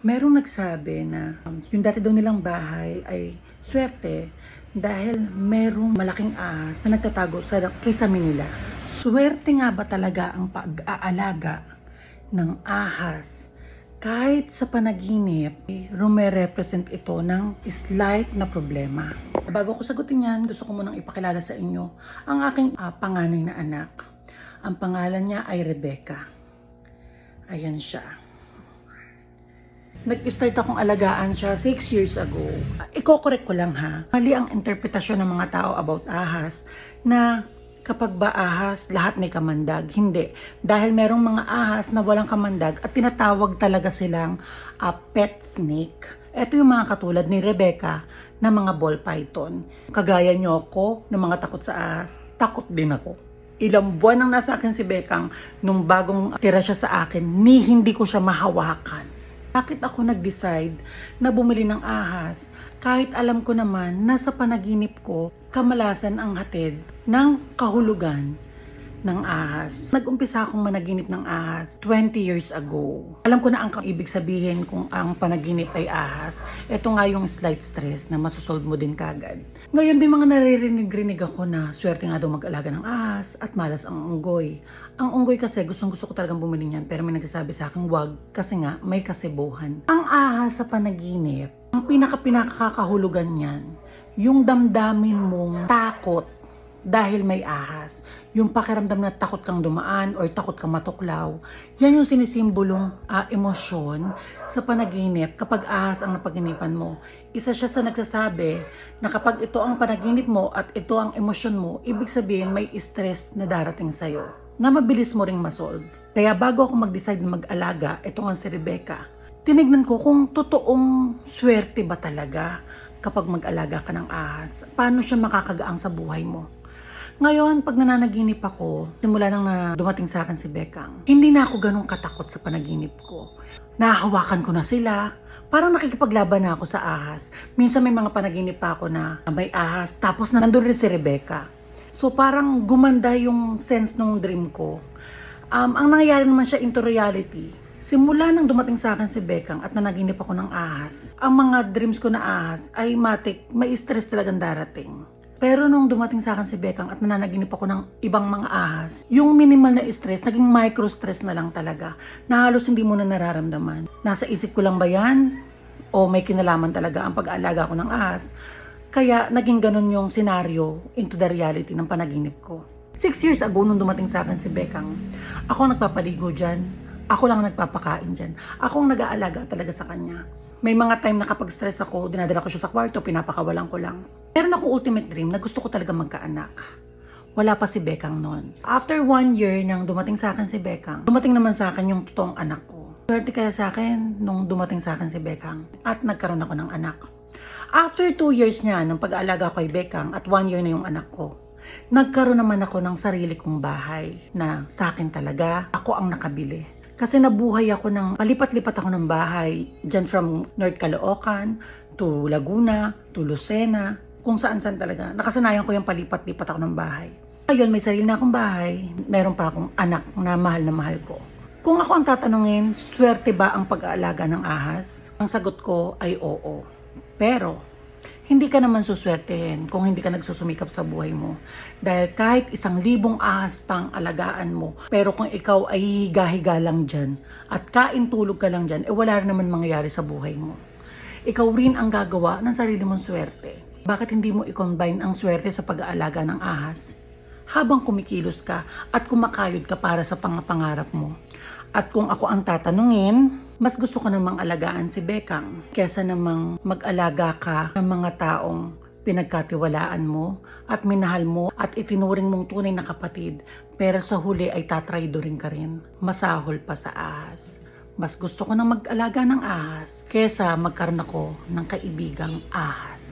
Merong nagsabi na um, yung dati daw nilang bahay ay swerte dahil merong malaking ahas na nagtatago sa kisame nila. Swerte nga ba talaga ang pag-aalaga ng ahas? Kahit sa panaginip, rume-represent ito ng slight na problema. Bago ko sagutin yan, gusto ko munang ipakilala sa inyo ang aking ah, panganay na anak. Ang pangalan niya ay Rebecca. Ayan siya. Nag-start akong alagaan siya 6 years ago. Iko-correct ko lang ha. Mali ang interpretasyon ng mga tao about ahas na kapag ba ahas, lahat may kamandag. Hindi. Dahil merong mga ahas na walang kamandag at tinatawag talaga silang ah, pet snake. Ito yung mga katulad ni Rebecca na mga ball python. Kagaya nyo ako na mga takot sa ahas, takot din ako ilang buwan nang nasa akin si Bekang nung bagong tira siya sa akin, ni hindi ko siya mahawakan. Bakit ako nag-decide na bumili ng ahas kahit alam ko naman na sa panaginip ko kamalasan ang hatid ng kahulugan ng ahas. Nag-umpisa akong managinip ng ahas 20 years ago. Alam ko na ang ibig sabihin kung ang panaginip ay ahas. Ito nga yung slight stress na masusolve mo din kagad. Ngayon may mga naririnig-rinig ako na swerte nga daw mag-alaga ng ahas at malas ang unggoy. Ang unggoy kasi gustong gusto ko talagang bumili niyan pero may nagsasabi sa akin wag kasi nga may kasibuhan. Ang ahas sa panaginip, ang pinaka-pinakakahulugan niyan, yung damdamin mong takot dahil may ahas. Yung pakiramdam na takot kang dumaan or takot kang matuklaw, yan yung sinisimbolong ah, emosyon sa panaginip kapag ahas ang napaginipan mo. Isa siya sa nagsasabi na kapag ito ang panaginip mo at ito ang emosyon mo, ibig sabihin may stress na darating sa'yo na mabilis mo ring masolve. Kaya bago ako mag-decide na mag-alaga, ito nga si Rebecca, tinignan ko kung totoong swerte ba talaga kapag mag-alaga ka ng ahas. Paano siya makakagaang sa buhay mo? Ngayon, pag nananaginip ako, simula nang na dumating sa akin si Bekang, hindi na ako ganun katakot sa panaginip ko. Nahahawakan ko na sila, parang nakikipaglaban na ako sa ahas. Minsan may mga panaginip pa ako na may ahas, tapos na nandun rin si Rebecca. So parang gumanda yung sense ng dream ko. Um, ang nangyayari naman siya into reality, simula nang dumating sa akin si Bekang at nanaginip ako ng ahas, ang mga dreams ko na ahas ay matik, may stress talagang darating. Pero nung dumating sa akin si Bekang at nananaginip ako ng ibang mga ahas, yung minimal na stress, naging micro stress na lang talaga, na halos hindi mo na nararamdaman. Nasa isip ko lang ba yan? O may kinalaman talaga ang pag-aalaga ko ng ahas? Kaya naging ganun yung senaryo into the reality ng panaginip ko. Six years ago, nung dumating sa akin si Bekang, ako nagpapaligo dyan. Ako lang ang nagpapakain dyan. Ako ang nag-aalaga talaga sa kanya. May mga time na kapag stress ako, dinadala ko siya sa kwarto, pinapakawalan ko lang. Meron akong ultimate dream na gusto ko talaga magkaanak. Wala pa si Bekang noon. After one year nang dumating sa akin si Bekang, dumating naman sa akin yung totoong anak ko. Swerte kaya sa akin nung dumating sa akin si Bekang at nagkaroon ako ng anak. After two years niya ng pag-aalaga ko kay Bekang at one year na yung anak ko, nagkaroon naman ako ng sarili kong bahay na sa akin talaga ako ang nakabili. Kasi nabuhay ako ng palipat-lipat ako ng bahay dyan from North Caloocan to Laguna to Lucena kung saan-saan talaga. Nakasanayan ko yung palipat-lipat ako ng bahay. Ngayon, may sarili na akong bahay. Meron pa akong anak na mahal na mahal ko. Kung ako ang tatanungin, swerte ba ang pag-aalaga ng ahas? Ang sagot ko ay oo. Pero, hindi ka naman suswertehin kung hindi ka nagsusumikap sa buhay mo. Dahil kahit isang libong ahas pang alagaan mo, pero kung ikaw ay higa-higa lang dyan at kain tulog ka lang dyan, eh wala rin naman mangyayari sa buhay mo. Ikaw rin ang gagawa ng sarili mong swerte. Bakit hindi mo i-combine ang swerte sa pag-aalaga ng ahas? Habang kumikilos ka at kumakayod ka para sa pangapangarap mo. At kung ako ang tatanungin, mas gusto ko namang alagaan si Bekang kesa namang mag-alaga ka ng mga taong pinagkatiwalaan mo at minahal mo at itinuring mong tunay na kapatid pero sa huli ay tatraydorin ka rin. Masahol pa sa ahas. Mas gusto ko na mag-alaga ng ahas kesa magkaroon ako ng kaibigang ahas.